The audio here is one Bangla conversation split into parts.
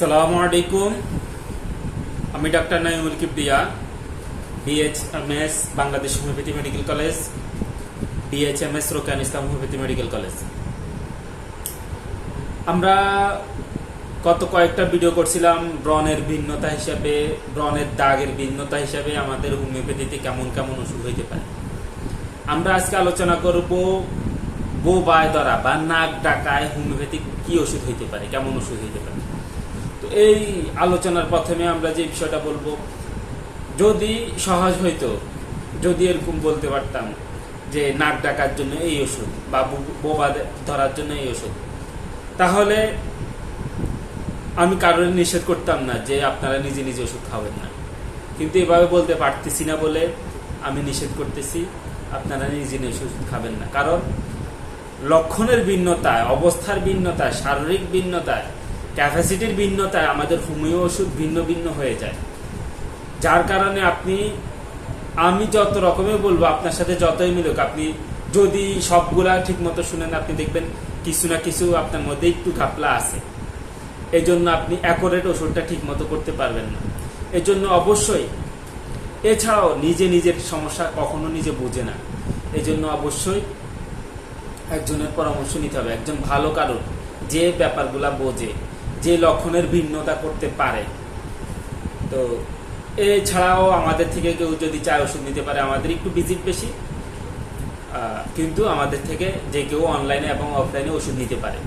সালামু আলাইকুম। আমি doctor Naimul Kibria BHMS Bangladesh homeopathy medical college BHMS Rokan Islam homeopathy medical college. আমরা গত কয়েকটা ভিডিও করছিলাম ব্রণের ভিন্নতা হিসাবে, ব্রণের দাগের ভিন্নতা হিসাবে আমাদের হোমিওপ্যাথিতে কেমন কেমন ওষুধ হইতে পারে। আমরা আজকে আলোচনা করব বোবায় ধরা বা নাক ডাকায় হোমিওপ্যাথিক কি ওষুধ হইতে পারে, কেমন ওষুধ হইতে পারে। তো এই আলোচনার প্রথমে আমরা যে বিষয়টা বলব, যদি সহজ হইতো, যদি এরকম বলতে পারতাম যে নাক ডাকার জন্য এই ওষুধ বা বোবা ধরার জন্য এই ওষুধ, তাহলে আমি কারোর নিষেধ করতাম না যে আপনারা নিজে নিজে ওষুধ খাবেন না। কিন্তু এভাবে বলতে পারতেছি না বলে আমি নিষেধ করতেছি, আপনারা নিজে নিজে ওষুধ খাবেন না। কারণ লক্ষণের ভিন্নতায়, অবস্থার ভিন্নতায়, শারীরিক ভিন্নতায় ক্যাপাসিটির ভিন্নতায় আমাদের হোমিও ওষুধ ভিন্ন ভিন্ন হয়ে যায়। যার কারণে আপনি, আমি যত রকমের বলব, আপনার সাথে যতই মিলুক, আপনি যদি সবগুলা ঠিক মতো শুনেন, আপনি দেখবেন কিছু না কিছু আপনার মধ্যে একটু ঘাপলা আছে। এই জন্য আপনি অ্যাকোরেট ওষুধটা ঠিক মতো করতে পারবেন না। এর জন্য অবশ্যই, এছাড়াও নিজে নিজের সমস্যা কখনো নিজে বোঝে না। এই জন্য অবশ্যই একজনের পরামর্শ নিতে হবে। একজন ভালো কারণ যে ব্যাপারগুলা বোঝে। যে লক্ষণের ভিন্নতা করতে পারে। তো এছাড়াও আমাদের থেকে কেউ যদি চায় ওষুধ নিতে পারে, আমাদের একটু ভিজিট বেশি। কিন্তু আমাদের থেকে যে কেউ অনলাইনে এবং অফলাইনে ওষুধ নিতে পারে।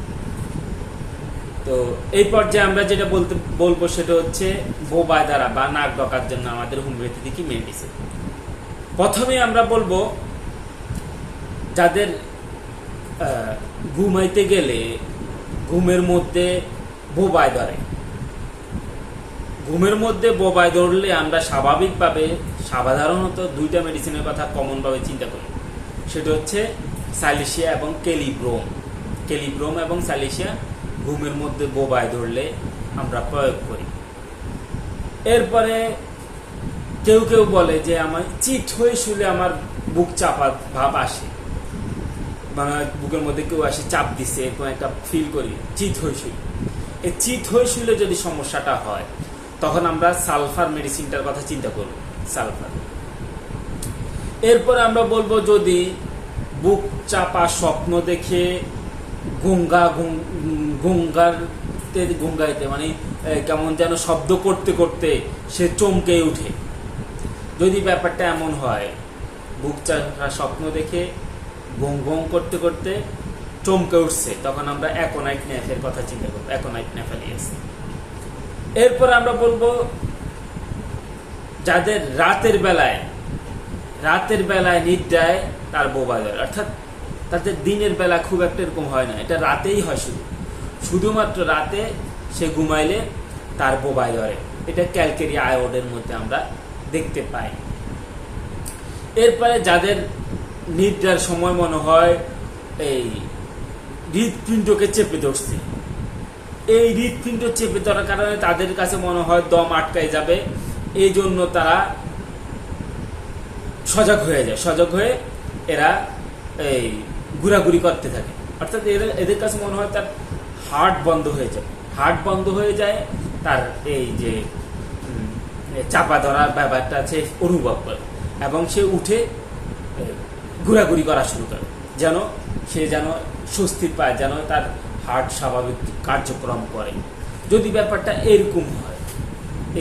তো এই পর্যায়ে আমরা যেটা বলতে, বলব সেটা হচ্ছে বোবায় দ্বারা বা নাক ডকার জন্য আমাদের হোমিওপ্যাথি কি মেডিসিন প্রথমে আমরা বলব, যাদের ঘুমাইতে গেলে ঘুমের মধ্যে বোবায় ধরে। ঘুমের মধ্যে বোবায় ধরলে আমরা স্বাভাবিকভাবে সাধারণত দুইটা মেডিসিনের কথা কমনভাবে চিন্তা করি। সেটা হচ্ছে সালিশিয়া এবং কেলিব্রোম কেলিব্রোম এবং সালিশিয়া ঘুমের মধ্যে বোবায় ধরলে আমরা প্রয়োগ করি। এরপরে কেউ কেউ বলে যে আমার চিট হয়ে শুলে আমার বুক চাপা ভাব আসে। মানে বুকের মধ্যে কেউ আসে চাপ দিছে এরকম একটা ফিল করি চিত হয়ে শুলে এই চিত হয়ে শুলে যদি সমস্যাটা হয়, তখন আমরা সালফার মেডিসিনটার কথা চিন্তা করব, সালফার। এরপরে আমরা বলব যদি বুক চাপা স্বপ্ন দেখে গঙ্গা গঙ্গার গঙ্গাইতে মানে কেমন যেন শব্দ করতে করতে সে চমকে উঠে। যদি ব্যাপারটা এমন হয়, বুক চাপা স্বপ্ন দেখে গং গং করতে করতে চমকে উঠছে তখন আমরা অ্যাকোনাইট ন্যাফের কথা চিন্তা করব অ্যাকোনাইট ন্যাফালিয়াস এরপর আমরা বলব, যাদের রাতের বেলায় রাতের বেলায় নিদ্রায় তার বোবা ধরে অর্থাৎ তাদের দিনের বেলা খুব একটা এরকম হয় না, এটা রাতেই হয় শুধু। শুধুমাত্র রাতে সে ঘুমাইলে তার বোবায় ধরে এটা ক্যালকেরি আয়োডের মধ্যে আমরা দেখতে পাই। এরপরে যাদের নিদ্রার সময় মনে হয়, এই হৃদপিণ্ডকে চেপে ধরছে। এই হৃদপিণ্ড চেপে ধরার কারণে তাদের কাছে মনে হয় দম আটকায় যাবে। এই জন্য তারা সজাগ হয়ে যায়। সজাগ হয়ে এরা এই ঘোরাঘুরি করতে থাকে। অর্থাৎ এদের এদের কাছে মনে হয় তার হার্ট বন্ধ হয়ে যায়। হার্ট বন্ধ হয়ে যায়, তার এই যে চাপা ধরার ব্যাপারটা সে অনুভব করে এবং সে উঠে ঘোরাঘুরি করা শুরু করে। যেন সে যেন স্বস্তি পায় যেন তার হার্ট স্বাভাবিক কার্যক্রম করে। যদি ব্যাপারটা এরকম হয়,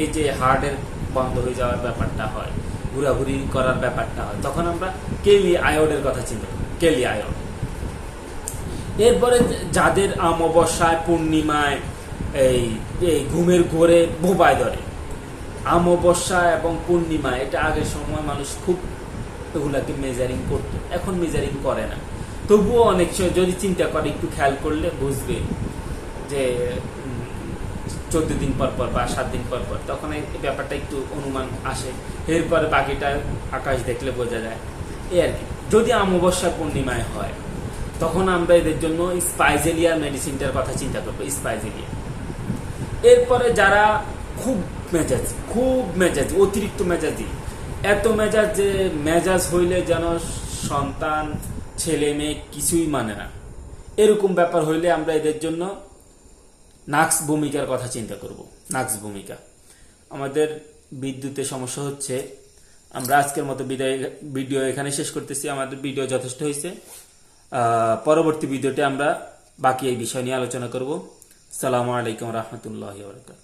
এই যে হার্টের বন্ধ হয়ে যাওয়ার ব্যাপারটা হয়, ঘোরাঘুরি করার ব্যাপারটা হয়, তখন আমরা কেলি আয়োডের কথা চিন্তা করি কেলি আয়োড। এরপরে যাদের অমাবস্যায়, পূর্ণিমায় এই এই ঘুমের ঘোরে বোবায় ধরে, অমাবস্যা এবং পূর্ণিমা, এটা আগের সময় মানুষ খুব এগুলাকে মেজারিং করতো, এখন মেজারিং করে না। তবুও অনেক সময় যদি চিন্তা করে, একটু খেয়াল করলে বুঝবে যে চোদ্দ দিন পর পর বা সাত দিন পর পর তখন এই ব্যাপারটা একটু অনুমান আসে। এরপরে বাকিটা আকাশ দেখলে বোঝা যায়। এই আর কি। যদি অমাবস্যা পূর্ণিমায় হয়, তখন আমরা এদের জন্য স্পাইজেলিয়া মেডিসিনটার কথা চিন্তা করব, স্পাইজেলিয়া। এরপরে যারা খুব মেজাজি খুব মেজাজি, অতিরিক্ত মেজাজি, এত মেজাজ যে মেজাজ হইলে যেন সন্তান ছেলে মেয়ে কিছুই মানে না। এরকম ব্যাপার হইলে আমরা এদের জন্য নাক্স ভূমিকার কথা চিন্তা করব, নাক্স ভূমিকা। আমাদের বিদ্যুতের সমস্যা হচ্ছে, আমরা আজকের মতো বিদায়, ভিডিও এখানে শেষ করতেছি। আমাদের ভিডিও যথেষ্ট হয়েছে। পরবর্তী ভিডিওতে আমরা বাকি এই বিষয় নিয়ে আলোচনা করব। সালামু আলাইকুম রহমতুল্লাহ বরকাত